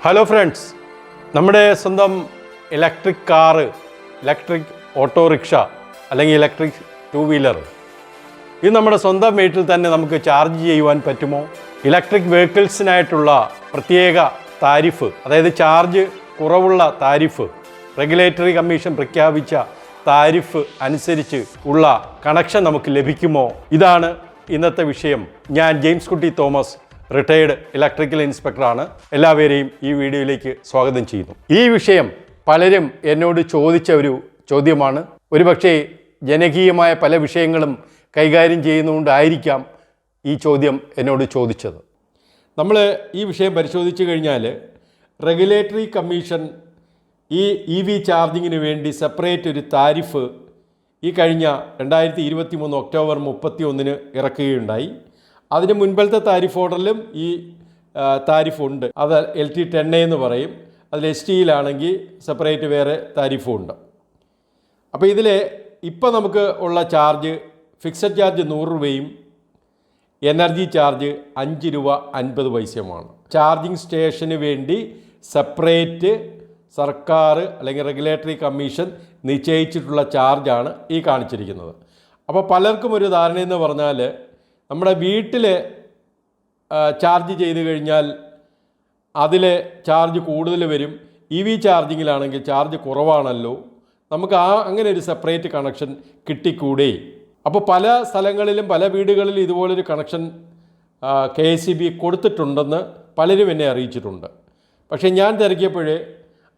Hello friends നമ്മുടെ സ്വന്തം electric car electric autorickshaw അല്ലെങ്കിൽ ഇലക്ട്രിക് ടു വീലർ ഇത് നമ്മുടെ സ്വന്തം വീട്ടിൽ തന്നെ നമുക്ക് ചാർജ് ചെയ്യുവാൻ പറ്റുമോ? ഇലക്ട്രിക് വെഹിക്കിൾസിനായിട്ടുള്ള പ്രത്യേക താരിഫ് അതായത് ചാർജ് കുറവുള്ള താരിഫ് റെഗുലേറ്ററി കമ്മീഷൻ പ്രഖ്യാപിച്ച താരിഫ് അനുസരിച്ച് ഉള്ള കണക്ഷൻ നമുക്ക് ലഭിക്കുമോ? ഇതാണ് ഇന്നത്തെ വിഷയം. ഞാൻ ജെയിംസ് കുട്ടി തോമസ് റിട്ടയേർഡ് ഇലക്ട്രിക്കൽ ഇൻസ്പെക്ടറാണ് എല്ലാവരെയും ഈ വീഡിയോയിലേക്ക് സ്വാഗതം ചെയ്യുന്നു. ഈ വിഷയം പലരും എന്നോട് ചോദിച്ച ഒരു ചോദ്യമാണ്. ഒരുപക്ഷേ ജനകീയമായ പല വിഷയങ്ങളും കൈകാര്യം ചെയ്യുന്നതുകൊണ്ടായിരിക്കാം ഈ ചോദ്യം എന്നോട് ചോദിച്ചത്. നമ്മൾ ഈ വിഷയം പരിശോധിച്ചു കഴിഞ്ഞാൽ റെഗുലേറ്ററി കമ്മീഷൻ ഈ ഇ വി ചാർജിങ്ങിന് വേണ്ടി സെപ്പറേറ്റ് ഒരു താരിഫ് ഈ കഴിഞ്ഞ രണ്ടായിരത്തി ഇരുപത്തി മൂന്ന് ഒക്ടോബർ മുപ്പത്തി ഒന്നിന് ഇറക്കുകയുണ്ടായി. അതിന് മുൻപത്തെ താരിഫ് ഓർഡറിലും ഈ ആ, താരിഫ് ഉണ്ട്. അത് എൽ ടി ടെൻ എന്ന് പറയും. അതിൽ എസ് ടിയിലാണെങ്കിൽ സെപ്പറേറ്റ് വേറെ താരിഫും ഉണ്ട്. അപ്പോൾ ഇതിൽ ഇപ്പോൾ നമുക്ക് ഉള്ള ചാർജ് ഫിക്സഡ് ചാർജ് നൂറ് രൂപയും എനർജി ചാർജ് അഞ്ച് രൂപ അൻപത് പൈസയുമാണ്. ചാർജിങ് സ്റ്റേഷന് വേണ്ടി സെപ്പറേറ്റ് സർക്കാർ അല്ലെങ്കിൽ റെഗുലേറ്ററി കമ്മീഷൻ നിശ്ചയിച്ചിട്ടുള്ള ചാർജാണ് ഈ കാണിച്ചിരിക്കുന്നത്. അപ്പോൾ പലർക്കും ഒരു ധാരണയെന്ന് പറഞ്ഞാൽ നമ്മുടെ വീട്ടിൽ ചാർജ് ചെയ്ത് കഴിഞ്ഞാൽ അതിൽ ചാർജ് കൂടുതൽ വരും. ഇ വി ചാർജിങ്ങിലാണെങ്കിൽ ചാർജ് കുറവാണല്ലോ. നമുക്ക് ആ അങ്ങനെ ഒരു സെപ്പറേറ്റ് കണക്ഷൻ കിട്ടിക്കൂടെ? അപ്പോൾ പല സ്ഥലങ്ങളിലും പല വീടുകളിലും ഇതുപോലൊരു connection K S C B കൊടുത്തിട്ടുണ്ടെന്ന് പലരും എന്നെ അറിയിച്ചിട്ടുണ്ട്. പക്ഷേ ഞാൻ തിരക്കിയപ്പോഴേ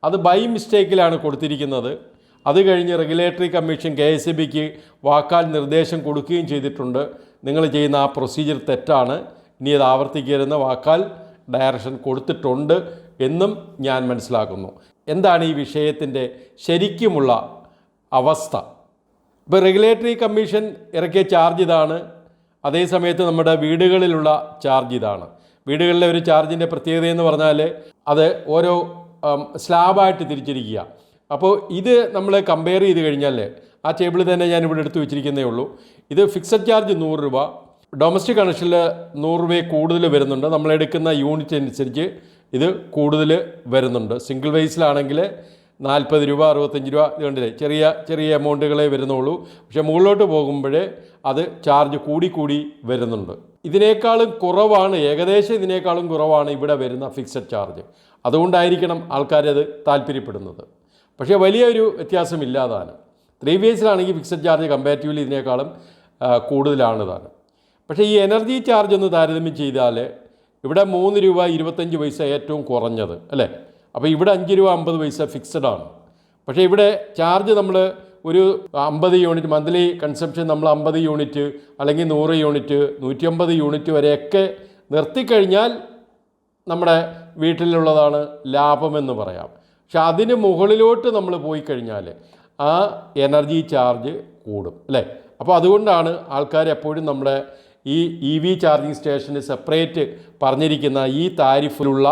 അത് ബൈ മിസ്റ്റേക്കിലാണ് കൊടുത്തിരിക്കുന്നത്. അത് കഴിഞ്ഞ് റെഗുലേറ്ററി കമ്മീഷൻ കെ എസ് ബിക്ക് വാക്കാൽ നിർദ്ദേശം കൊടുക്കുകയും ചെയ്തിട്ടുണ്ട്. നിങ്ങൾ ചെയ്യുന്ന ആ പ്രൊസീജിയർ തെറ്റാണ്. ഇനി അത് ആവർത്തിക്കരുതെന്ന് വാക്കാൽ ഡയറക്ഷൻ കൊടുത്തിട്ടുണ്ട് എന്നും ഞാൻ മനസ്സിലാക്കുന്നു. എന്താണ് ഈ വിഷയത്തിന്റെ ശരിക്കുമുള്ള അവസ്ഥ? ഇപ്പോൾ റെഗുലേറ്ററി കമ്മീഷൻ ഇറക്കിയ ചാർജ് ഇതാണ്. അതേസമയത്ത് നമ്മുടെ വീടുകളിലുള്ള ചാർജ് ഇതാണ്. വീടുകളിലെ ഒരു ചാർജിന്റെ പ്രത്യേകത എന്ന് പറഞ്ഞാൽ അത് ഓരോ സ്ലാബായിട്ട് തിരിച്ചിരിക്കുക. അപ്പോൾ ഇത് നമ്മൾ കമ്പയർ ചെയ്ത് കഴിഞ്ഞാൽ ആ ടേബിൾ തന്നെ ഞാൻ ഇവിടെ എടുത്തു വെച്ചിരിക്കുന്നേ ഉള്ളൂ. ഇത് ഫിക്സഡ് ചാർജ് നൂറ് രൂപ ഡൊമസ്റ്റിക് കണക്ഷനിൽ നൂറ് രൂപയെ കൂടുതൽ വരുന്നുണ്ട്. നമ്മൾ എടുക്കുന്ന യൂണിറ്റ് അനുസരിച്ച് ഇത് കൂടുതൽ വരുന്നുണ്ട്. സിംഗിൾ വേസിലാണെങ്കിൽ നാൽപ്പത് രൂപ അറുപത്തഞ്ച് രൂപ ഇത് കണ്ടില്ലേ? ചെറിയ ചെറിയ എമൗണ്ടുകളെ വരുന്നുള്ളൂ. പക്ഷേ മുകളിലോട്ട് പോകുമ്പോഴേ അത് ചാർജ് കൂടി കൂടി വരുന്നുണ്ട്. ഇതിനേക്കാളും കുറവാണ് ഏകദേശം ഇതിനേക്കാളും കുറവാണ് ഇവിടെ വരുന്ന ഫിക്സഡ് ചാർജ് അതുകൊണ്ടായിരിക്കണം ആൾക്കാരത് താല്പര്യപ്പെടുന്നത്. പക്ഷേ വലിയൊരു വ്യത്യാസമില്ലാതാണ്. ത്രീ ഫേസിലാണെങ്കിൽ ഫിക്സഡ് ചാർജ് കമ്പാരിറ്റീവ്ലി ഇതിനേക്കാളും കൂടുതലാണ് താനും പക്ഷേ ഈ എനർജി ചാർജ് ഒന്ന് താരതമ്യം ചെയ്താൽ ഇവിടെ മൂന്ന് രൂപ ഇരുപത്തഞ്ച് പൈസ ഏറ്റവും കുറഞ്ഞത് അല്ലേ? അപ്പോൾ ഇവിടെ അഞ്ച് രൂപ അമ്പത് പൈസ ഫിക്സഡ് ആണ്. പക്ഷേ ഇവിടെ ചാർജ് നമ്മൾ ഒരു അമ്പത് യൂണിറ്റ് മന്ത്ലി കൺസംഷൻ നമ്മൾ അമ്പത് യൂണിറ്റ് അല്ലെങ്കിൽ നൂറ് യൂണിറ്റ് നൂറ്റിയമ്പത് യൂണിറ്റ് വരെയൊക്കെ നിർത്തിക്കഴിഞ്ഞാൽ നമ്മുടെ വീട്ടിലുള്ളതാണ് ലാഭമെന്ന് പറയാം. പക്ഷെ അതിന് മുകളിലോട്ട് നമ്മൾ പോയി കഴിഞ്ഞാൽ ആ എനർജി ചാർജ് കൂടും അല്ലേ? അപ്പോൾ അതുകൊണ്ടാണ് ആൾക്കാർ എപ്പോഴും നമ്മുടെ ഈ ഇ വി ചാർജിങ് സ്റ്റേഷന് സെപ്പറേറ്റ് പറഞ്ഞിരിക്കുന്ന ഈ താരിഫിലുള്ള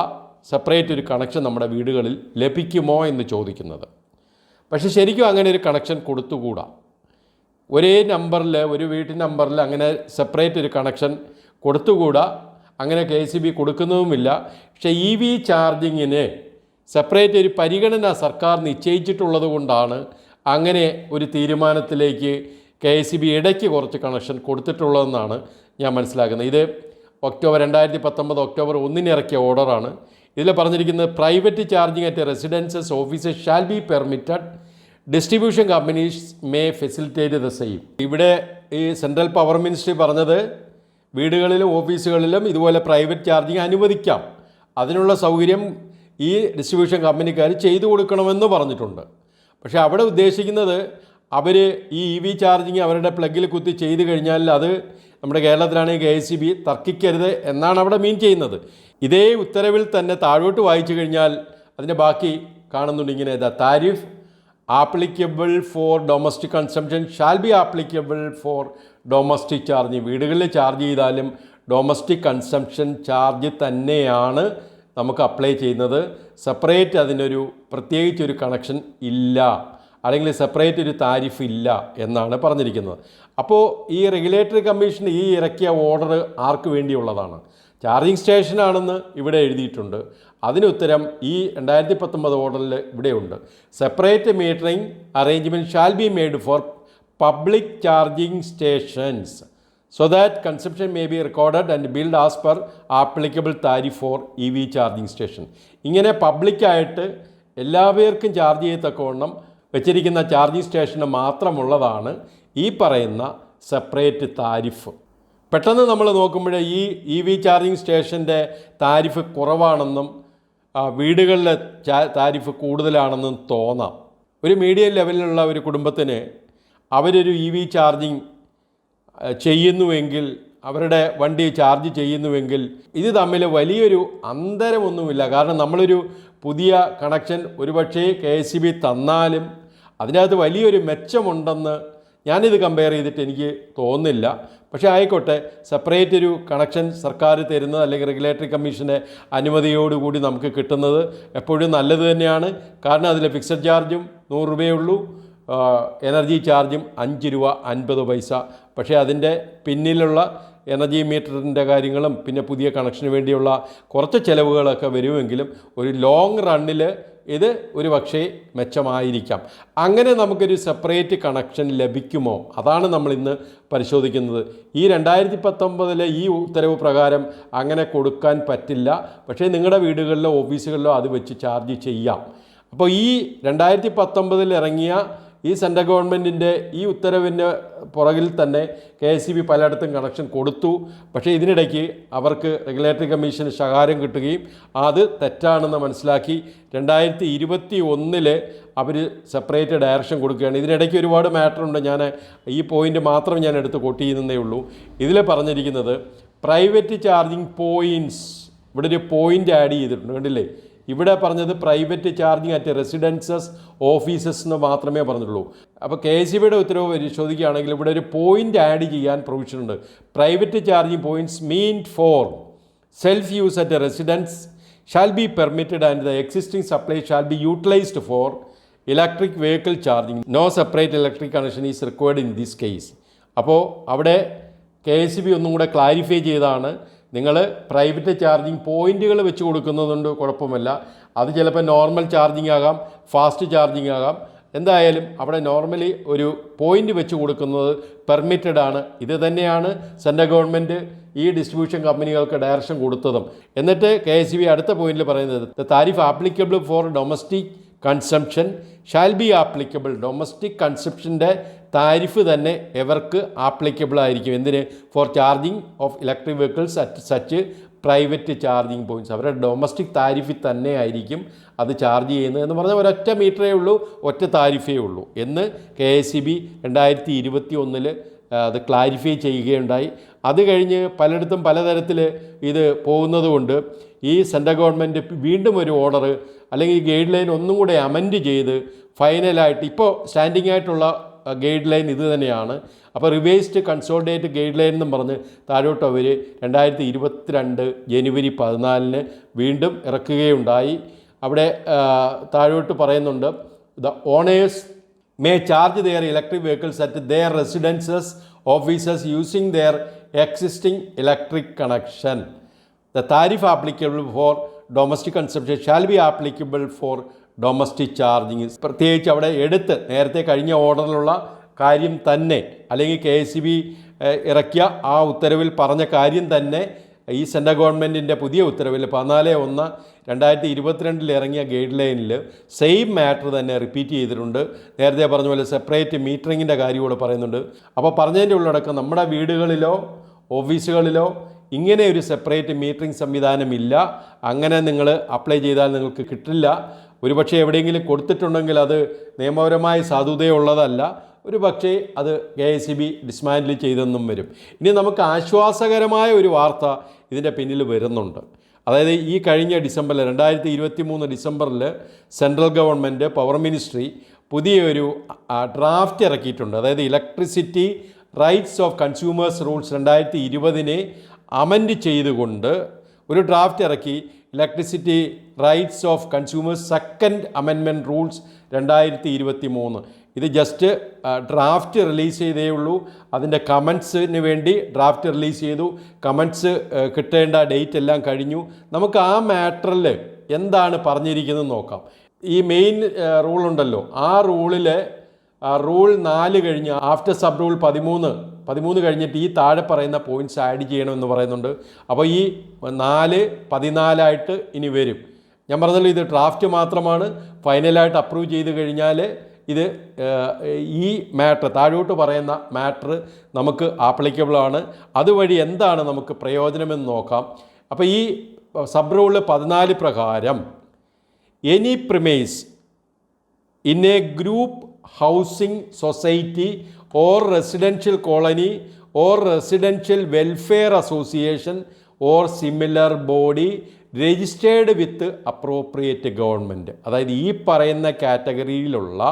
സെപ്പറേറ്റ് ഒരു കണക്ഷൻ നമ്മുടെ വീടുകളിൽ ലഭിക്കുമോ എന്ന് ചോദിക്കുന്നത്. പക്ഷേ ശരിക്കും അങ്ങനെ ഒരു കണക്ഷൻ കൊടുത്തുകൂടാ. ഒരേ നമ്പറിൽ ഒരു വീട്ടിൻ നമ്പറിൽ അങ്ങനെ സെപ്പറേറ്റ് ഒരു കണക്ഷൻ കൊടുത്തുകൂടാ. അങ്ങനെ കെ സി ബി കൊടുക്കുന്നതുമില്ല. പക്ഷേ ഇ വി ചാർജിങ്ങിന് സെപ്പറേറ്റ് ഒരു പരിഗണന സർക്കാർ നിശ്ചയിച്ചിട്ടുള്ളത് കൊണ്ടാണ് അങ്ങനെ ഒരു തീരുമാനത്തിലേക്ക് കെ എസ് ബി ഇടയ്ക്ക് കുറച്ച് കണക്ഷൻ കൊടുത്തിട്ടുള്ളതെന്നാണ് ഞാൻ മനസ്സിലാക്കുന്നത്. ഇത് ഒക്ടോബർ രണ്ടായിരത്തി പത്തൊമ്പത് ഒക്ടോബർ ഒന്നിന് ഇറക്കിയ ഓർഡറാണ്. ഇതിൽ പറഞ്ഞിരിക്കുന്നത് private charging at residences offices shall be permitted. Distribution companies may facilitate the same. ഇവിടെ ഈ സെൻട്രൽ പവർ മിനിസ്ട്രി പറഞ്ഞത് വീടുകളിലും ഓഫീസുകളിലും ഇതുപോലെ പ്രൈവറ്റ് ചാർജിങ് അനുവദിക്കാം. അതിനുള്ള സൗകര്യം ഈ ഡിസ്ട്രിബ്യൂഷൻ കമ്പനിക്കാർ ചെയ്തു കൊടുക്കണമെന്ന് പറഞ്ഞിട്ടുണ്ട്. പക്ഷേ അവിടെ ഉദ്ദേശിക്കുന്നത് അവർ ഈ ഇ വി ചാർജിങ് അവരുടെ പ്ലഗിൽ കുത്തി ചെയ്തു കഴിഞ്ഞാൽ അത് നമ്മുടെ കേരളത്തിലാണെങ്കിൽ കെ സി ബി തർക്കിക്കരുത് എന്നാണ് അവിടെ മീൻ ചെയ്യുന്നത്. ഇതേ ഉത്തരവിൽ തന്നെ താഴോട്ട് വായിച്ചു കഴിഞ്ഞാൽ അതിന്റെ ബാക്കി കാണുന്നുണ്ട് ഇങ്ങനെ the tariff applicable for domestic consumption shall be applicable for domestic charge വീടുകളിൽ ചാർജ് ചെയ്താലും ഡൊമസ്റ്റിക് കൺസംഷൻ ചാർജ് തന്നെയാണ് നമുക്ക് അപ്ലൈ ചെയ്യുന്നത്. സെപ്പറേറ്റ് അതിനൊരു പ്രത്യേകിച്ചൊരു കണക്ഷൻ ഇല്ല. അല്ലെങ്കിൽ സെപ്പറേറ്റ് ഒരു താരിഫ് ഇല്ല എന്നാണ് പറഞ്ഞിരിക്കുന്നത്. അപ്പോൾ ഈ റെഗുലേറ്ററി കമ്മീഷൻ ഈ ഇറക്കിയ ഓർഡർ ആർക്ക് വേണ്ടിയുള്ളതാണ്? ചാർജിങ് സ്റ്റേഷനാണെന്ന് ഇവിടെ എഴുതിയിട്ടുണ്ട്. അതിന് ഉത്തരം ഈ രണ്ടായിരത്തി പത്തൊമ്പത് ഓർഡറിൽ ഇവിടെയുണ്ട്. Separate metering arrangement shall be made for public charging stations so that consumption may be recorded and billed as per applicable tariff for V charging station ഇങ്ങനെ പബ്ലിക്കായിട്ട് എല്ലാവർക്കും ചാർജ് ചെയ്യത്തക്കവണ്ണം വെച്ചിരിക്കുന്ന ചാർജിങ് സ്റ്റേഷന് മാത്രമുള്ളതാണ് ഈ പറയുന്ന സെപ്പറേറ്റ് താരിഫ് പെട്ടെന്ന് നമ്മൾ നോക്കുമ്പോൾ ഈ ഇ വി ചാർജിങ് സ്റ്റേഷന്റെ താരിഫ് കുറവാണെന്നും വീടുകളിലെ താരിഫ് കൂടുതലാണെന്നും തോന്നാം. ഒരു മീഡിയം ലെവലിലുള്ള ഒരു കുടുംബത്തിന് അവരൊരു ഇ വി ചാർജിങ് ചെയ്യുന്നുവെങ്കിൽ അവരുടെ വണ്ടി ചാർജ് ചെയ്യുന്നുവെങ്കിൽ ഇത് തമ്മിൽ വലിയൊരു അന്തരമൊന്നുമില്ല. കാരണം നമ്മളൊരു പുതിയ കണക്ഷൻ ഒരുപക്ഷേ കെ എസ് ബി തന്നാലും അതിനകത്ത് വലിയൊരു മെച്ചമുണ്ടെന്ന് ഞാനിത് കമ്പയർ ചെയ്തിട്ട് എനിക്ക് തോന്നുന്നില്ല. പക്ഷേ ആയിക്കോട്ടെ സെപ്പറേറ്റ് ഒരു കണക്ഷൻ സർക്കാർ തരുന്നത് അല്ലെങ്കിൽ റെഗുലേറ്ററി കമ്മീഷന്റെ അനുമതിയോടുകൂടി നമുക്ക് കിട്ടുന്നത് എപ്പോഴും നല്ലത് തന്നെയാണ്. കാരണം അതിൽ ഫിക്സഡ് ചാർജും നൂറ് രൂപയേ ഉള്ളൂ. എനർജി ചാർജും അഞ്ച് രൂപ അൻപത് പൈസ. പക്ഷേ അതിന്റെ പിന്നിലുള്ള എനർജി മീറ്ററിന്റെ കാര്യങ്ങളും പിന്നെ പുതിയ കണക്ഷന് വേണ്ടിയുള്ള കുറച്ച് ചിലവുകളൊക്കെ വരുമെങ്കിലും ഒരു ലോങ് റണ്ണിൽ ഇത് ഒരു പക്ഷേ മെച്ചമായിരിക്കാം. അങ്ങനെ നമുക്കൊരു സെപ്പറേറ്റ് കണക്ഷൻ ലഭിക്കുമോ? അതാണ് നമ്മൾ ഇന്ന് പരിശോധിക്കുന്നത്. ഈ രണ്ടായിരത്തി പത്തൊമ്പതിലെ ഈ ഉത്തരവ് പ്രകാരം അങ്ങനെ കൊടുക്കാൻ പറ്റില്ല. പക്ഷേ നിങ്ങളുടെ വീടുകളിലോ ഓഫീസുകളിലോ അത് വെച്ച് ചാർജ് ചെയ്യാം. അപ്പോൾ ഈ രണ്ടായിരത്തി പത്തൊമ്പതിൽ ഇറങ്ങിയ ഈ സെൻട്രൽ ഗവൺമെന്റിന്റെ ഈ ഉത്തരവിന്റെ പുറകിൽ തന്നെ കെ എസ് സി ബി പലയിടത്തും കണക്ഷൻ കൊടുത്തു. പക്ഷേ ഇതിനിടയ്ക്ക് അവർക്ക് റെഗുലേറ്ററി കമ്മീഷന് ശകാരം കിട്ടുകയും അത് തെറ്റാണെന്ന് മനസ്സിലാക്കി രണ്ടായിരത്തി ഇരുപത്തി ഒന്നിൽ അവർ സെപ്പറേറ്റ് ഡയറക്ഷൻ കൊടുക്കുകയാണ്. ഇതിനിടയ്ക്ക് ഒരുപാട് മാറ്റർ ഉണ്ട് ഞാൻ ഈ പോയിന്റ് മാത്രം ഞാൻ എടുത്ത് കൊട്ടി ചെയ്യുന്നതേ ഉള്ളൂ. ഇതിൽ പറഞ്ഞിരിക്കുന്നത് പ്രൈവറ്റ് ചാർജിങ് പോയിന്റ്സ് ഇവിടെ ഒരു പോയിന്റ് ആഡ് ചെയ്തിട്ടുണ്ട്. കണ്ടില്ലേ? ഇവിടെ പറഞ്ഞത് private charging at residences offices എന്ന് മാത്രമേ പറഞ്ഞിട്ടുള്ളൂ. അപ്പോൾ കെ എസ് ബിയുടെ ഉത്തരവ് പരിശോധിക്കുകയാണെങ്കിൽ ഇവിടെ ഒരു പോയിന്റ് ആഡ് ചെയ്യാൻ പ്രൊവിഷൻ ഉണ്ട്. Private charging points mean for self use at residence shall be permitted and the existing supply shall be utilised for electric vehicle charging no separate electric connection is required in this case അപ്പോൾ അവിടെ K S B ഒന്നും കൂടെ clarify ചെയ്താണ്. നിങ്ങൾ private charging പോയിന്റുകൾ വെച്ച് കൊടുക്കുന്നതുകൊണ്ട് കുഴപ്പമില്ല അത് ചിലപ്പോൾ നോർമൽ ചാർജിങ് ആകാം ഫാസ്റ്റ് ചാർജിങ് ആകാം. എന്തായാലും അവിടെ നോർമലി ഒരു പോയിന്റ് വെച്ച് കൊടുക്കുന്നത് പെർമിറ്റഡ് ആണ്. ഇത് തന്നെയാണ് സെൻട്രൽ ഗവൺമെന്റ് ഈ ഡിസ്ട്രിബ്യൂഷൻ കമ്പനികൾക്ക് ഡയറക്ഷൻ കൊടുത്തതും. എന്നിട്ട് കെ എസ് ബി അടുത്ത പോയിന്റിൽ പറയുന്നത് the tariff applicable for domestic consumption shall be applicable domestic കൺസംഷന്റെ tariff തന്നെ എവർക്ക് ആപ്ലിക്കബിൾ ആയിരിക്കും? എന്തിന്? For charging of electric vehicles at such private charging points അവരുടെ ഡൊമസ്റ്റിക് താരിഫിൽ തന്നെ ആയിരിക്കും അത് ചാർജ് ചെയ്യുന്നത് എന്ന് പറഞ്ഞാൽ ഒരൊറ്റ മീറ്ററേ ഉള്ളൂ ഒറ്റ താരിഫേ ഉള്ളൂ എന്ന് കെ എസ് സി ബി രണ്ടായിരത്തി ഇരുപത്തി അത് ക്ലാരിഫൈ ചെയ്യുകയുണ്ടായി. അത് കഴിഞ്ഞ് പലയിടത്തും പലതരത്തിൽ ഇത് പോകുന്നതുകൊണ്ട് ഈ സെൻട്രൽ ഗവൺമെന്റ് വീണ്ടും ഒരു ഓർഡർ അല്ലെങ്കിൽ ഗൈഡ് ലൈൻ ഒന്നും കൂടെ അമെൻഡ് ചെയ്ത് ഫൈനലായിട്ട് ഇപ്പോൾ സ്റ്റാൻഡിംഗ് ആയിട്ടുള്ള ഗൈഡ് ലൈൻ ഇത് തന്നെയാണ്. അപ്പോൾ റിവൈസ്ഡ് കൺസോൾഡേറ്റ് ഗൈഡ് ലൈൻ എന്നും പറഞ്ഞ് താഴോട്ട് അവർ രണ്ടായിരത്തി ഇരുപത്തിരണ്ട് ജനുവരി പതിനാലിന് വീണ്ടും ഇറക്കുകയുണ്ടായി. അവിടെ താഴോട്ട് പറയുന്നുണ്ട് the owners may charge their electric vehicles at their residences offices using their existing electric connection the tariff applicable for domestic consumption shall be applicable for domestic charging. പ്രത്യേകിച്ച് അവിടെ എടുത്ത് നേരത്തെ കഴിഞ്ഞ ഓർഡറിലുള്ള കാര്യം തന്നെ അല്ലെങ്കിൽ കെ എസ് ബി ഇറക്കിയ ആ ഉത്തരവിൽ പറഞ്ഞ കാര്യം തന്നെ ഈ സെൻട്രൽ ഗവൺമെന്റിന്റെ പുതിയ ഉത്തരവിൽ പതിനാല് ഒന്ന് രണ്ടായിരത്തി ഇരുപത്തിരണ്ടിൽ ഇറങ്ങിയ ഗൈഡ് ലൈനിൽ സെയിം മാറ്റർ തന്നെ റിപ്പീറ്റ് ചെയ്തിട്ടുണ്ട്. നേരത്തെ പറഞ്ഞ പോലെ സെപ്പറേറ്റ് മീറ്ററിങ്ങിന്റെ കാര്യം കൂടെ പറയുന്നുണ്ട്. അപ്പോൾ പറഞ്ഞതിന്റെ ഉള്ളടക്കം നമ്മുടെ വീടുകളിലോ ഓഫീസുകളിലോ ഇങ്ങനെ ഒരു സെപ്പറേറ്റ് മീറ്ററിംഗ് സംവിധാനമില്ല അങ്ങനെ നിങ്ങൾ അപ്ലൈ ചെയ്താൽ നിങ്ങൾക്ക് കിട്ടില്ല. ഒരുപക്ഷെ എവിടെയെങ്കിലും കൊടുത്തിട്ടുണ്ടെങ്കിൽ അത് നിയമപരമായ സാധുതയുള്ളതല്ല ഒരു പക്ഷേ അത് കെ എസ് സി ബി ഡിസ്മാൻഡിൽ ചെയ്തെന്നും വരും. ഇനി നമുക്ക് ആശ്വാസകരമായ ഒരു വാർത്ത ഇതിന്റെ പിന്നിൽ വരുന്നുണ്ട്. അതായത് ഈ കഴിഞ്ഞ ഡിസംബറിൽ രണ്ടായിരത്തി ഇരുപത്തി മൂന്ന് ഡിസംബറിൽ സെൻട്രൽ ഗവൺമെന്റ് പവർ മിനിസ്ട്രി പുതിയൊരു ഡ്രാഫ്റ്റ് ഇറക്കിയിട്ടുണ്ട്. അതായത് electricity rights of consumers rules രണ്ടായിരത്തി ഇരുപതിനെ അമെൻഡ് ചെയ്തുകൊണ്ട് ഒരു ഡ്രാഫ്റ്റ് ഇറക്കി. Electricity rights of consumers second അമെൻമെന്റ് rules രണ്ടായിരത്തി ഇരുപത്തി മൂന്ന് ഇത് ജസ്റ്റ് ഡ്രാഫ്റ്റ് റിലീസ് ചെയ്തേ ഉള്ളൂ. അതിന്റെ കമൻസിന് വേണ്ടി ഡ്രാഫ്റ്റ് റിലീസ് ചെയ്തു. കമൻസ് കിട്ടേണ്ട ഡേറ്റ് എല്ലാം കഴിഞ്ഞു. നമുക്ക് ആ മാറ്ററിൽ എന്താണ് പറഞ്ഞിരിക്കുന്നത് നോക്കാം. ഈ മെയിൻ റൂളുണ്ടല്ലോ ആ റൂളിൽ റൂൾ നാല് കഴിഞ്ഞ് ആഫ്റ്റർ സബ് റൂൾ പതിമൂന്ന് പതിമൂന്ന് കഴിഞ്ഞിട്ട് ഈ താഴെ പറയുന്ന പോയിന്റ്സ് ആഡ് ചെയ്യണമെന്ന് പറയുന്നുണ്ട്. അപ്പോൾ ഈ നാല് പതിനാലായിട്ട് ഇനി വരും. ഞാൻ പറഞ്ഞല്ലോ ഇത് ഡ്രാഫ്റ്റ് മാത്രമാണ്. ഫൈനലായിട്ട് അപ്രൂവ് ചെയ്ത് കഴിഞ്ഞാൽ ഇത് ഈ മാറ്റർ താഴോട്ട് പറയുന്ന മാറ്റർ നമുക്ക് ആപ്ലിക്കബിളാണ് അതുവഴി എന്താണ് നമുക്ക് പ്രയോജനമെന്ന് നോക്കാം. അപ്പോൾ ഈ സബ് റൂൾ പതിനാല് പ്രകാരം any premises in a group housing society or residential colony or residential welfare association or similar body registered with appropriate government അതായത് ഈ പറയുന്ന കാറ്റഗറിയിലുള്ള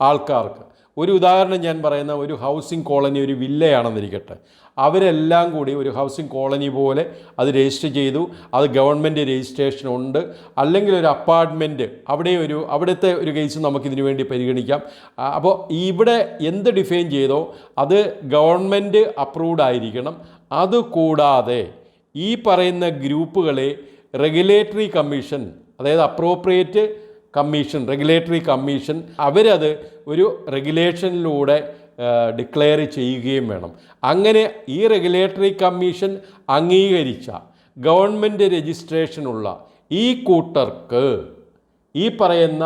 ആൾക്കാർക്ക് ഒരു ഉദാഹരണം ഞാൻ പറയുന്ന ഒരു ഹൗസിംഗ് കോളനി ഒരു വില്ലയാണെന്നിരിക്കട്ടെ. അവരെല്ലാം കൂടി ഒരു ഹൗസിംഗ് കോളനി പോലെ അത് രജിസ്റ്റർ ചെയ്തു. അത് ഗവൺമെന്റ് രജിസ്ട്രേഷൻ ഉണ്ട്. അല്ലെങ്കിൽ ഒരു അപ്പാർട്ട്മെന്റ് അവിടെ ഒരു അവിടുത്തെ ഒരു കേസ് നമുക്കിതിനു വേണ്ടി പരിഗണിക്കാം. അപ്പോൾ ഇവിടെ എന്ത് ഡിഫൈൻ ചെയ്തോ അത് ഗവൺമെന്റ് അപ്രൂവ്ഡ് ആയിരിക്കണം. അതുകൂടാതെ ഈ പറയുന്ന ഗ്രൂപ്പുകളെ റെഗുലേറ്ററി കമ്മീഷൻ അതായത് അപ്രോപ്രിയേറ്റ് കമ്മീഷൻ റെഗുലേറ്ററി കമ്മീഷൻ അവരത് ഒരു റെഗുലേഷനിലൂടെ ഡിക്ലെയർ ചെയ്യുകയും വേണം. അങ്ങനെ ഈ റെഗുലേറ്ററി കമ്മീഷൻ അംഗീകരിച്ച ഗവൺമെന്റ് രജിസ്ട്രേഷനുള്ള ഈ കൂട്ടർക്ക് ഈ പറയുന്ന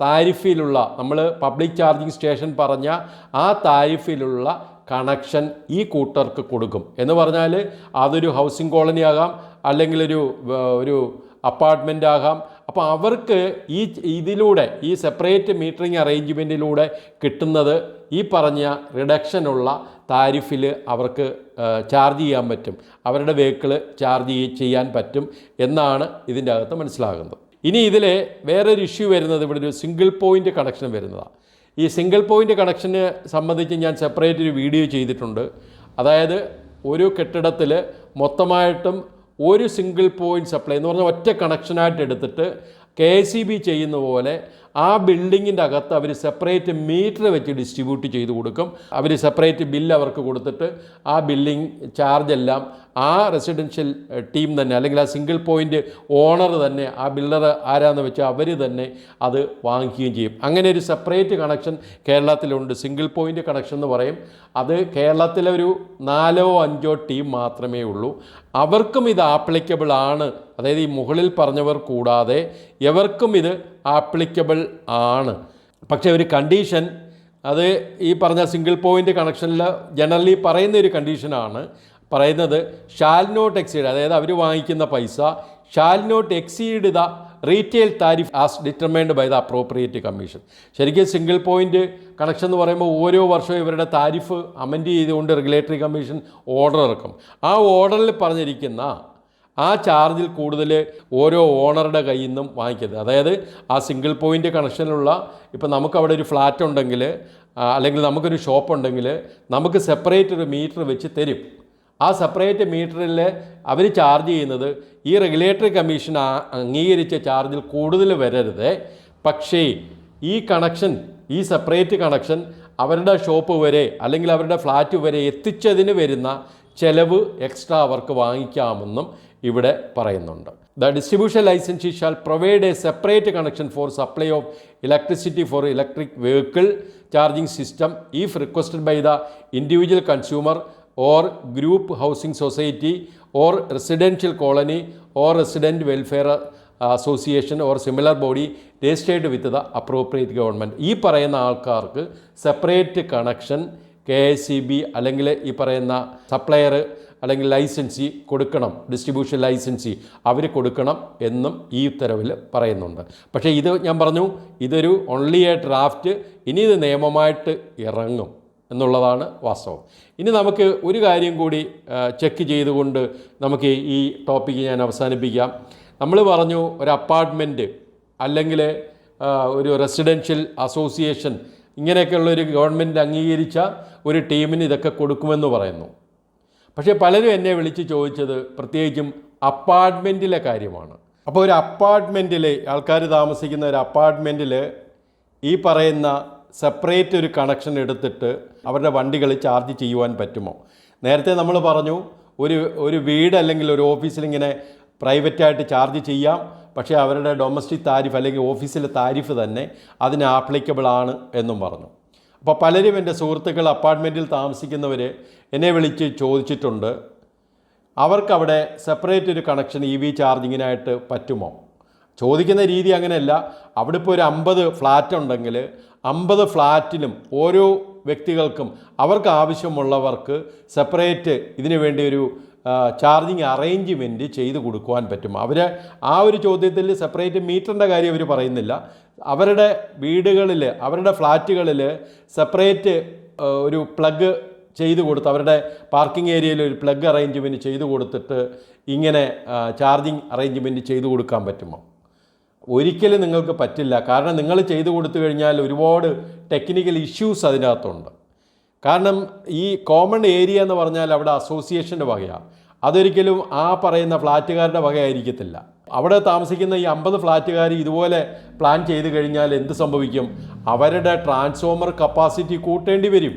താരിഫിലുള്ള നമ്മൾ പബ്ലിക് ചാർജിങ് സ്റ്റേഷൻ പറഞ്ഞ ആ താരിഫിലുള്ള കണക്ഷൻ ഈ കൂട്ടർക്ക് കൊടുക്കും. എന്ന് പറഞ്ഞാൽ അതൊരു ഹൗസിംഗ് കോളനി ആകാം അല്ലെങ്കിൽ ഒരു ഒരു അപ്പാർട്ട്മെന്റ് ആകാം അപ്പോൾ അവർക്ക് ഈ ഇതിലൂടെ ഈ സെപ്പറേറ്റ് മീറ്ററിംഗ് അറേഞ്ച്മെന്റിലൂടെ കിട്ടുന്നത് ഈ പറഞ്ഞ റിഡക്ഷനുള്ള താരിഫിൽ അവർക്ക് ചാർജ് ചെയ്യാൻ പറ്റും. അവരുടെ വെഹിക്കിൾ ചാർജ് ചെയ്യാൻ പറ്റും എന്നാണ് ഇതിന്റെ അകത്ത് മനസ്സിലാകുന്നത്. ഇനി ഇതിൽ വേറൊരു ഇഷ്യൂ വരുന്നത് ഇവിടെ ഒരു സിംഗിൾ പോയിന്റ് കണക്ഷൻ വരുന്നതാണ് ഈ സിംഗിൾ പോയിന്റ് കണക്ഷന് സംബന്ധിച്ച് ഞാൻ സെപ്പറേറ്റ് ഒരു വീഡിയോ ചെയ്തിട്ടുണ്ട്. അതായത് ഒരു കെട്ടിടത്തിൽ മൊത്തമായിട്ടും ഒരു സിംഗിൾ പോയിന്റ് സപ്ലൈ എന്ന് പറഞ്ഞാൽ ഒറ്റ കണക്ഷനായിട്ട് എടുത്തിട്ട് കെ സി ബി ചെയ്യുന്ന പോലെ ആ ബിൽഡിങ്ങിന്റെ അകത്ത് അവർ സെപ്പറേറ്റ് മീറ്റർ വെച്ച് ഡിസ്ട്രിബ്യൂട്ട് ചെയ്ത് കൊടുക്കും. അവർ സെപ്പറേറ്റ് ബില്ല് അവർക്ക് കൊടുത്തിട്ട് ആ ബില്ലിംഗ് ചാർജ് എല്ലാം ആ റെസിഡൻഷ്യൽ ടീം തന്നെ അല്ലെങ്കിൽ ആ സിംഗിൾ പോയിന്റ് ഓണർ തന്നെ ആ ബിൽഡർ ആരാന്ന് വെച്ചാൽ അവർ തന്നെ അത് വാങ്ങിക്കുകയും ചെയ്യും. അങ്ങനെ ഒരു സെപ്പറേറ്റ് കണക്ഷൻ കേരളത്തിലുണ്ട്. സിംഗിൾ പോയിന്റ് കണക്ഷൻ എന്ന് പറയും. അത് കേരളത്തിലെ ഒരു നാലോ അഞ്ചോ ടീം മാത്രമേ ഉള്ളൂ. അവർക്കും ഇത് ആപ്ലിക്കബിൾ ആണ് അതായത് ഈ മുകളിൽ പറഞ്ഞവർ കൂടാതെ എവർക്കും ഇത് ആപ്ലിക്കബിൾ ആണ്. പക്ഷേ ഒരു കണ്ടീഷൻ അത് ഈ പറഞ്ഞ സിംഗിൾ പോയിന്റ് കണക്ഷനിൽ ജനറലി പറയുന്ന ഒരു കണ്ടീഷനാണ് പറയുന്നത് ഷാൽ നോട്ട് എക്സീഡ് അതായത് അവർ വാങ്ങിക്കുന്ന പൈസ shall not exceed the retail tariff as determined by the appropriate commission ശരിക്കും സിംഗിൾ പോയിന്റ് കണക്ഷൻ എന്ന് പറയുമ്പോൾ ഓരോ വർഷവും ഇവരുടെ താരിഫ് അമെൻഡ് ചെയ്തുകൊണ്ട് റെഗുലേറ്ററി കമ്മീഷൻ ഓർഡർ ഇറക്കും. ആ ഓർഡറിൽ പറഞ്ഞിരിക്കുന്ന ആ ചാർജിൽ കൂടുതൽ ഓരോ ഓണറുടെ കയ്യിൽ നിന്നും വാങ്ങിക്കരുത്. അതായത് ആ സിംഗിൾ പോയിന്റ് കണക്ഷനിലുള്ള ഇപ്പം നമുക്കവിടെ ഒരു ഫ്ലാറ്റ് ഉണ്ടെങ്കിൽ അല്ലെങ്കിൽ നമുക്കൊരു ഷോപ്പ് ഉണ്ടെങ്കിൽ നമുക്ക് സെപ്പറേറ്റ് ഒരു മീറ്റർ വെച്ച് തരും. ആ സെപ്പറേറ്റ് മീറ്ററിൽ അവർ ചാർജ് ചെയ്യുന്നത് ഈ റെഗുലേറ്ററി കമ്മീഷൻ അംഗീകരിച്ച ചാർജിൽ കൂടുതൽ വരരുത്. പക്ഷേ ഈ കണക്ഷൻ ഈ സെപ്പറേറ്റ് കണക്ഷൻ അവരുടെ ഷോപ്പ് വരെ അല്ലെങ്കിൽ അവരുടെ ഫ്ലാറ്റ് വരെ എത്തിച്ചതിന് വരുന്ന ചെലവ് എക്സ്ട്രാ അവർക്ക് വാങ്ങിക്കാമെന്നും ഇവിടെ പറയുന്നുണ്ട്. The distribution licensee shall provide a separate connection for supply of electricity for electric vehicle charging system if requested by the individual consumer or group housing society or residential colony or resident welfare association or similar body registered with the appropriate government ഈ പറയുന്ന ആൾക്കാർക്ക് separate connection K S C B അല്ലെങ്കിൽ ഈ പറയുന്ന supplier അല്ലെങ്കിൽ licensee കൊടുക്കണം distribution licensee അവർ കൊടുക്കണം എന്നും ഈ ഉത്തരവിൽ പറയുന്നുണ്ട്. പക്ഷേ ഇത് ഞാൻ പറഞ്ഞു ഇതൊരു ഓൺലി എ ഡ്രാഫ്റ്റ് ഇനി ഇത് നിയമമായിട്ട് ഇറങ്ങും എന്നുള്ളതാണ് വാസ്തവം. ഇനി നമുക്ക് ഒരു കാര്യം കൂടി ചെക്ക് ചെയ്തുകൊണ്ട് നമുക്ക് ഈ ടോപ്പിക്ക് ഞാൻ അവസാനിപ്പിക്കാം. നമ്മൾ പറഞ്ഞു ഒരു അപ്പാർട്ട്മെന്റ് അല്ലെങ്കിൽ ഒരു റെസിഡൻഷ്യൽ അസോസിയേഷൻ ഇങ്ങനെയൊക്കെയുള്ള ഒരു ഗവൺമെന്റ് അംഗീകരിച്ച ഒരു ടീമിന് ഇതൊക്കെ കൊടുക്കുമെന്ന് പറയുന്നു. പക്ഷേ പലരും എന്നെ വിളിച്ച് ചോദിച്ചത് പ്രത്യേകിച്ചും അപ്പാർട്ട്മെന്റിലെ കാര്യമാണ്. അപ്പോൾ ഒരു അപ്പാർട്ട്മെന്റിൽ ആൾക്കാർ താമസിക്കുന്ന ഒരു അപ്പാർട്ട്മെന്റിൽ ഈ പറയുന്ന സെപ്പറേറ്റ് ഒരു കണക്ഷൻ എടുത്തിട്ട് അവരുടെ വണ്ടികൾ ചാർജ് ചെയ്യുവാൻ പറ്റുമോ? നേരത്തെ നമ്മൾ പറഞ്ഞു ഒരു ഒരു വീട് അല്ലെങ്കിൽ ഒരു ഓഫീസിൽ ഇങ്ങനെ പ്രൈവറ്റായിട്ട് ചാർജ് ചെയ്യാം പക്ഷേ അവരുടെ ഡൊമസ്റ്റിക് താരിഫ് അല്ലെങ്കിൽ ഓഫീസിലെ താരിഫ് തന്നെ അതിന് ആപ്ലിക്കബിൾ ആണ് എന്നും പറഞ്ഞു. അപ്പോൾ പലരും എന്റെ സുഹൃത്തുക്കൾ അപ്പാർട്ട്മെന്റിൽ താമസിക്കുന്നവർ എന്നെ വിളിച്ച് ചോദിച്ചിട്ടുണ്ട് അവർക്കവിടെ സെപ്പറേറ്റ് ഒരു കണക്ഷൻ ഇ വി ചാർജിങ്ങിനായിട്ട് പറ്റുമോ? ചോദിക്കുന്ന രീതി അങ്ങനെയല്ല. അവിടെ ഇപ്പോൾ ഒരു അമ്പത് ഫ്ലാറ്റ് ഉണ്ടെങ്കിൽ അമ്പത് ഫ്ലാറ്റിലും ഓരോ വ്യക്തികൾക്കും അവർക്ക് ആവശ്യമുള്ളവർക്ക് സെപ്പറേറ്റ് ഇതിനു വേണ്ടി ഒരു ചാർജിങ് അറേഞ്ച്മെന്റ് ചെയ്ത് കൊടുക്കുവാൻ പറ്റും. അവർ ആ ഒരു ചോദ്യത്തിൽ സെപ്പറേറ്റ് മീറ്ററിന്റെ കാര്യം അവർ പറയുന്നില്ല. അവരുടെ വീടുകളിൽ അവരുടെ ഫ്ലാറ്റുകളിൽ സെപ്പറേറ്റ് ഒരു പ്ലഗ് ചെയ്തു കൊടുത്ത് അവരുടെ പാർക്കിംഗ് ഏരിയയിൽ ഒരു പ്ലഗ് അറേഞ്ച്മെന്റ് ചെയ്തു കൊടുത്തിട്ട് ഇങ്ങനെ ചാർജിങ് അറേഞ്ച്മെന്റ് ചെയ്ത് കൊടുക്കാൻ പറ്റുമോ? ഒരിക്കലും നിങ്ങൾക്ക് പറ്റില്ല. കാരണം നിങ്ങൾ ചെയ്തു കൊടുത്തു കഴിഞ്ഞാൽ ഒരുപാട് ടെക്നിക്കൽ ഇഷ്യൂസ് അതിനകത്തുണ്ട്. കാരണം ഈ കോമൺ ഏരിയ എന്ന് പറഞ്ഞാൽ അവിടെ അസോസിയേഷന്റെ വകയാണ് അതൊരിക്കലും ആ പറയുന്ന ഫ്ലാറ്റുകാരുടെ വകയായിരിക്കത്തില്ല. അവിടെ താമസിക്കുന്ന ഈ അമ്പത് ഫ്ലാറ്റുകാർ ഇതുപോലെ പ്ലാൻ ചെയ്ത് കഴിഞ്ഞാൽ എന്ത് സംഭവിക്കും? അവരുടെ ട്രാൻസ്ഫോമർ കപ്പാസിറ്റി കൂട്ടേണ്ടി വരും.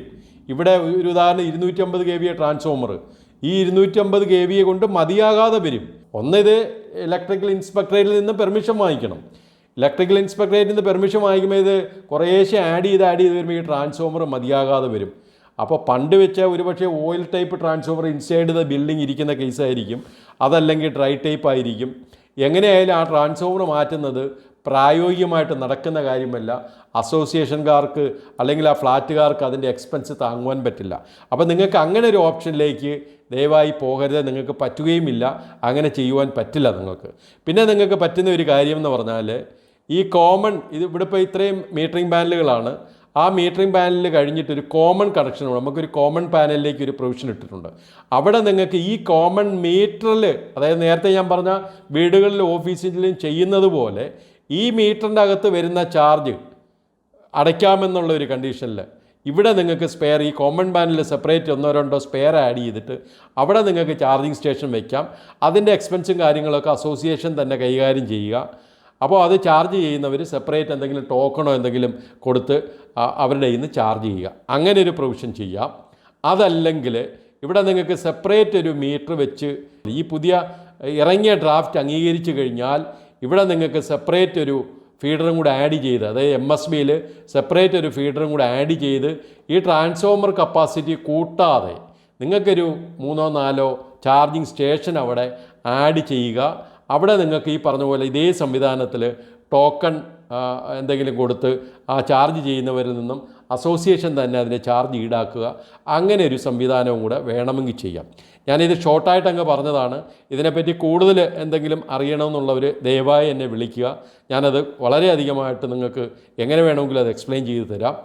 ഇവിടെ ഒരു ഉദാഹരണം ഇരുന്നൂറ്റമ്പത് കെ വി ട്രാൻസ്ഫോമർ ഈ ഇരുന്നൂറ്റമ്പത് കെ വിയെ കൊണ്ട് മതിയാകാതെ വരും. ഒന്നിത് ഇലക്ട്രിക്കൽ ഇൻസ്പെക്ടറേറ്റിൽ നിന്ന് പെർമിഷൻ വാങ്ങിക്കണം. ഇലക്ട്രിക്കൽ ഇൻസ്പെക്ടറേറ്റിൽ നിന്ന് പെർമിഷൻ വാങ്ങിക്കുമ്പോൾ ഇത് കുറേശ്ശെ ആഡ് ചെയ്ത് ആഡ് ചെയ്ത് വരുമ്പോൾ ഈ ട്രാൻസ്ഫോമർ മതിയാകാതെ വരും. അപ്പോൾ പണ്ട് വെച്ച ഒരുപക്ഷെ oil type transformer inside the building ഇരിക്കുന്ന കേസായിരിക്കും അതല്ലെങ്കിൽ ഡ്രൈ ടൈപ്പ് ആയിരിക്കും. എങ്ങനെയായാലും ആ ട്രാൻസ്ഫോമർ മാറ്റുന്നത് പ്രായോഗികമായിട്ട് നടക്കുന്ന കാര്യമല്ല. അസോസിയേഷൻകാർക്ക് അല്ലെങ്കിൽ ആ ഫ്ലാറ്റുകാർക്ക് അതിന്റെ എക്സ്പെൻസ് താങ്ങുവാൻ പറ്റില്ല. അപ്പോൾ നിങ്ങൾക്ക് അങ്ങനെ ഒരു ഓപ്ഷനിലേക്ക് ദയവായി പോകരുത്. നിങ്ങൾക്ക് പറ്റുകയുമില്ല. അങ്ങനെ ചെയ്യുവാൻ പറ്റില്ല നിങ്ങൾക്ക്. പിന്നെ നിങ്ങൾക്ക് പറ്റുന്ന ഒരു കാര്യം എന്ന് പറഞ്ഞാൽ ഈ കോമൺ ഇത് ഇവിടെ ഇപ്പോൾ ഇത്രയും മീറ്ററിംഗ് പാനലുകളാണ് ആ മീറ്ററിംഗ് പാനലിൽ കഴിഞ്ഞിട്ട് ഒരു കോമൺ കണക്ഷൻ നമുക്കൊരു കോമൺ പാനലിലേക്ക് ഒരു പ്രൊവിഷൻ ഇട്ടിട്ടുണ്ട്. അവിടെ നിങ്ങൾക്ക് ഈ കോമൺ മീറ്ററിൽ അതായത് നേരത്തെ ഞാൻ പറഞ്ഞ വീടുകളിലും ഓഫീസിലും ചെയ്യുന്നത് പോലെ ഈ മീറ്ററിന്റെ അകത്ത് വരുന്ന ചാർജ് അടയ്ക്കാമെന്നുള്ള ഒരു കണ്ടീഷനിൽ ഇവിടെ നിങ്ങൾക്ക് സ്പെയർ ഈ കോമൺ പാനലിൽ സെപ്പറേറ്റ് ഒന്നോ രണ്ടോ സ്പെയർ ആഡ് ചെയ്തിട്ട് അവിടെ നിങ്ങൾക്ക് ചാർജിങ് സ്റ്റേഷൻ വയ്ക്കാം അതിന്റെ എക്സ്പെൻസും കാര്യങ്ങളൊക്കെ അസോസിയേഷൻ തന്നെ കൈകാര്യം ചെയ്യുക. അപ്പോൾ അത് ചാർജ് ചെയ്യുന്നവർ സെപ്പറേറ്റ് എന്തെങ്കിലും ടോക്കണോ എന്തെങ്കിലും കൊടുത്ത് അവരുടെ കയ്യിൽ നിന്ന് ചാർജ് ചെയ്യുക. അങ്ങനെ ഒരു പ്രൊവിഷൻ ചെയ്യാം. അതല്ലെങ്കിൽ ഇവിടെ നിങ്ങൾക്ക് സെപ്പറേറ്റ് ഒരു മീറ്റർ വെച്ച് ഈ പുതിയ ഇറങ്ങിയ ഡ്രാഫ്റ്റ് അംഗീകരിച്ചു കഴിഞ്ഞാൽ ഇവിടെ നിങ്ങൾക്ക് സെപ്പറേറ്റ് ഒരു ഫീഡറും കൂടെ ആഡ് ചെയ്ത് അതായത് എം എസ് ബിയിൽ സെപ്പറേറ്റ് ഒരു ഫീഡറും കൂടെ ആഡ് ചെയ്ത് ഈ ട്രാൻസ്ഫോമർ കപ്പാസിറ്റി കൂട്ടാതെ നിങ്ങൾക്കൊരു മൂന്നോ നാലോ ചാർജിങ് സ്റ്റേഷൻ അവിടെ ആഡ് ചെയ്യുക. അവിടെ നിങ്ങൾക്ക് ഈ പറഞ്ഞ പോലെ ഇതേ സംവിധാനത്തിൽ ടോക്കൺ എന്തെങ്കിലും കൊടുത്ത് ആ ചാർജ് ചെയ്യുന്നവരിൽ നിന്നും അസോസിയേഷൻ തന്നെ അതിനെ ചാർജ് ഈടാക്കുക. അങ്ങനെ ഒരു സംവിധാനവും കൂടെ വേണമെങ്കിൽ ചെയ്യാം. ഞാനിത് ഷോർട്ടായിട്ട് അങ്ങ് പറഞ്ഞതാണ്. ഇതിനെപ്പറ്റി കൂടുതൽ എന്തെങ്കിലും അറിയണമെന്നുള്ളവർ ദയവായി എന്നെ വിളിക്കുക. ഞാനത് വളരെയധികമായിട്ട് നിങ്ങൾക്ക് എങ്ങനെ വേണമെങ്കിലും അത് എക്സ്പ്ലെയിൻ ചെയ്ത് തരാം.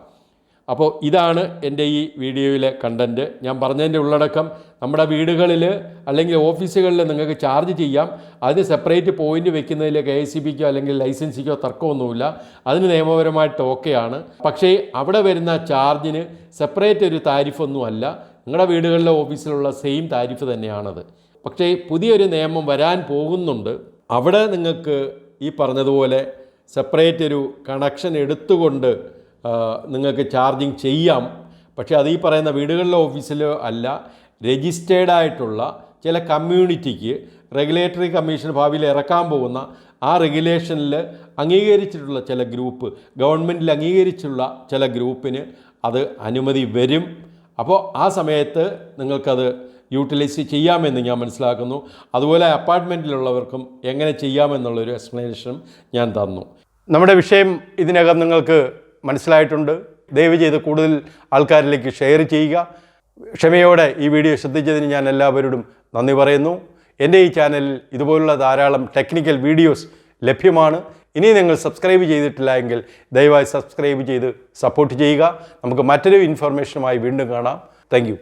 അപ്പോൾ ഇതാണ് എന്റെ ഈ വീഡിയോയിലെ കണ്ടന്റ് ഞാൻ പറഞ്ഞതിന്റെ ഉള്ളടക്കം നമ്മുടെ വീടുകളിൽ അല്ലെങ്കിൽ ഓഫീസുകളിൽ നിങ്ങൾക്ക് ചാർജ് ചെയ്യാം. അതിന് സെപ്പറേറ്റ് പോയിന്റ് വെക്കുന്നതിൽ കെ എസ് സി ബിക്കോ അല്ലെങ്കിൽ ലൈസൻസിക്കോ തർക്കമൊന്നുമില്ല. അതിന് നിയമപരമായിട്ട് ഓക്കെയാണ് പക്ഷേ അവിടെ വരുന്ന ചാർജിന് സെപ്പറേറ്റ് ഒരു താരിഫൊന്നുമല്ല. നിങ്ങളുടെ വീടുകളിലെ ഓഫീസിലുള്ള സെയിം താരിഫ് തന്നെയാണത്. പക്ഷേ പുതിയൊരു നിയമം വരാൻ പോകുന്നുണ്ട്. അവിടെ നിങ്ങൾക്ക് ഈ പറഞ്ഞതുപോലെ സെപ്പറേറ്റ് ഒരു കണക്ഷൻ എടുത്തുകൊണ്ട് നിങ്ങൾക്ക് ചാർജിങ് ചെയ്യാം. പക്ഷേ അത് ഈ പറയുന്ന വീടുകളിലോ ഓഫീസിലോ അല്ല രജിസ്റ്റേർഡ് ആയിട്ടുള്ള ചില കമ്മ്യൂണിറ്റിക്ക് റെഗുലേറ്ററി കമ്മീഷൻ ഭാവിയിൽ ഇറക്കാൻ പോകുന്ന ആ റെഗുലേഷനിൽ അംഗീകരിച്ചിട്ടുള്ള ചില ഗ്രൂപ്പ് ഗവൺമെന്റിൽ അംഗീകരിച്ചുള്ള ചില ഗ്രൂപ്പിന് അത് അനുമതി വരും. അപ്പോൾ ആ സമയത്ത് നിങ്ങൾക്കത് യൂട്ടിലൈസ് ചെയ്യാമെന്ന് ഞാൻ മനസ്സിലാക്കുന്നു. അതുപോലെ അപ്പാർട്ട്മെന്റിലുള്ളവർക്കും എങ്ങനെ ചെയ്യാമെന്നുള്ളൊരു എക്സ്പ്ലനേഷനും ഞാൻ തന്നു. നമ്മുടെ വിഷയം ഇതിനകം നിങ്ങൾക്ക് മനസ്സിലായിട്ടുണ്ട്. ദയവ് ചെയ്ത് കൂടുതൽ ആൾക്കാരിലേക്ക് ഷെയർ ചെയ്യുക. ക്ഷമയോടെ ഈ വീഡിയോ ശ്രദ്ധിച്ചതിന് ഞാൻ എല്ലാവരോടും നന്ദി പറയുന്നു. എന്റെ ഈ ചാനലിൽ ഇതുപോലുള്ള ധാരാളം ടെക്നിക്കൽ വീഡിയോസ് ലഭ്യമാണ്. ഇനി നിങ്ങൾ സബ്സ്ക്രൈബ് ചെയ്തിട്ടില്ല എങ്കിൽ ദയവായി സബ്സ്ക്രൈബ് ചെയ്ത് സപ്പോർട്ട് ചെയ്യുക. നമുക്ക് മറ്റൊരു ഇൻഫർമേഷനുമായി വീണ്ടും കാണാം. താങ്ക്